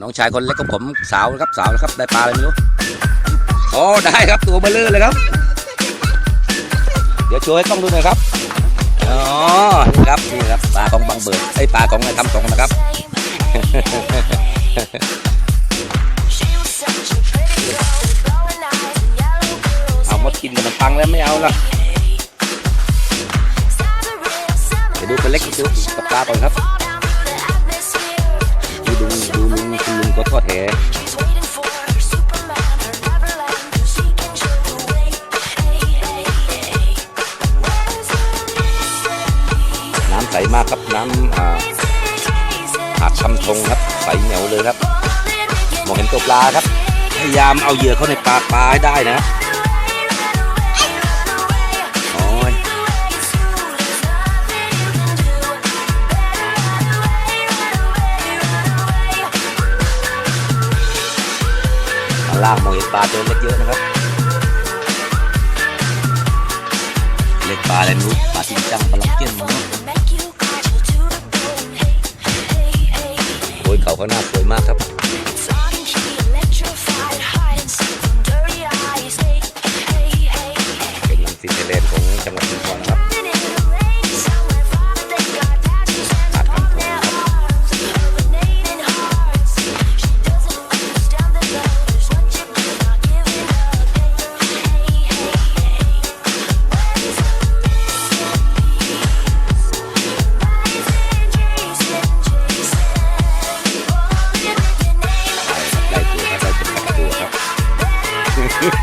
น้องชายคนเล็กของผมสาวนะครับสาวนะครับได้ปลาอะไรไม่รู้โอ้ได้ครับตัวเบลเลอร์เลยครับ เดี๋ยวโชว์ให้กล้องดูหน่อยครับอ๋อนี่ครับนี่ครับปลาของบางเบิร์ดไอปลาของนายทำสงนะครับเอามดกินมันปังแล้วไม่เอาละเดี๋ยวดูคนเล็กดูกับปลาก่อนครับ ก็ทอดแหน้ำใสมากครับน้ำอ่าหาดคำทงครับ ใสเหนียวเลยครับมองเห็นตัวปลาครับ พยายามเอาเหยื่อเข้าในปากปลาให้ได้นะโล่างมองเห็นปลาตัวเล็กเยอะนะครับ เล็กปลาอะไรไม่รู้ปลาจริงจังปลาล็อกเก็ตมั้งโอ้ยเขาข้างหน้าสวยมากครับ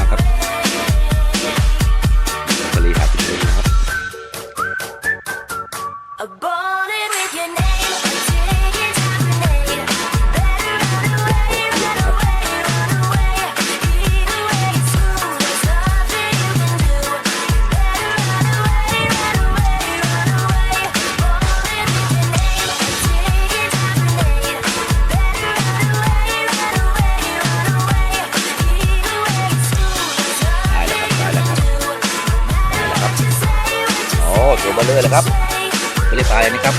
า บลเลอร์เลยครับ say. เขาเรียกปลาอะไรนะครับ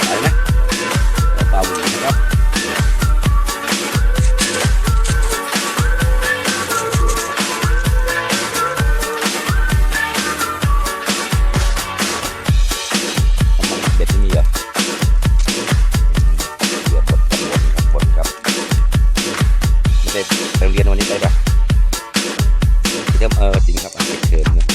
อะไรนะปลาหวีนะครับเบ็ดไม่มีเหรอเดี๋ยวบดครับบดครับไม่ได้ไปโรงเรียนวันนี้ไปปะที่เดิมเออจริงครับอันเด็กเทอมนะ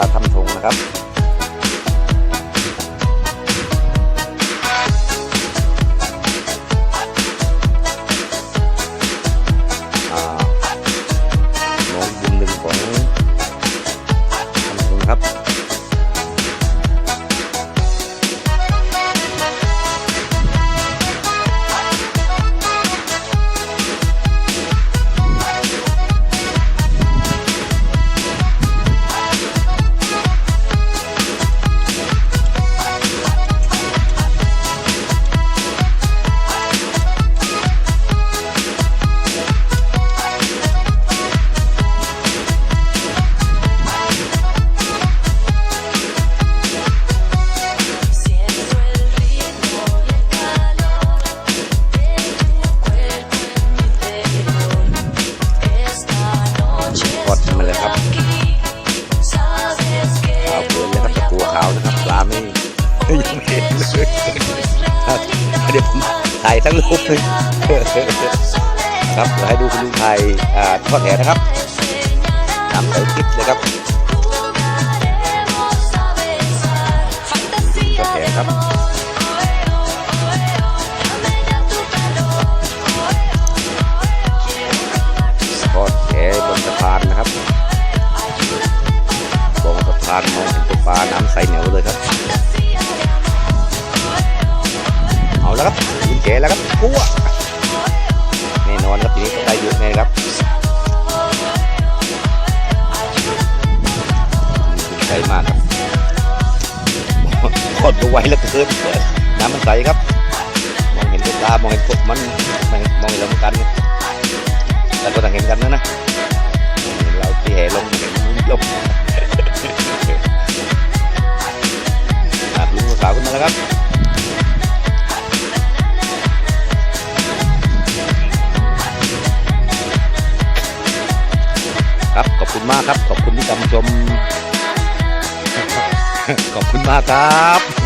านปลาทำทงนะครับ ถ่ายทั้งรูปเลยครับเดี๋ยวให้ดูคุณลุงไทยอ่าทอดแหนะครับน้ำใสกิ๊บเลยครับทอดแหครับทอดแหบนสะพานนะครับบนสะพานมองเห็นตัวปลาน้ำใสเหนียวเลยครับ กแล้วครับกู้อะแน่นอนครับทีนี้ต้องได้เยอะแน่ครับใสมากครับทอดไวเหลือเกินน้ำมันใสครับ มองเห็นตัวปลามองเห็นกบมันมองมองเห็นเราเหมือนกันแต่ก็ต่างเห็นกันนะนะเราที่แห่ลงเห็นลงครับลุงสาวขึ้นมาแล้วครับ คุณมากครับ ขอบคุณที่ตามชม ขอบคุณมากครับ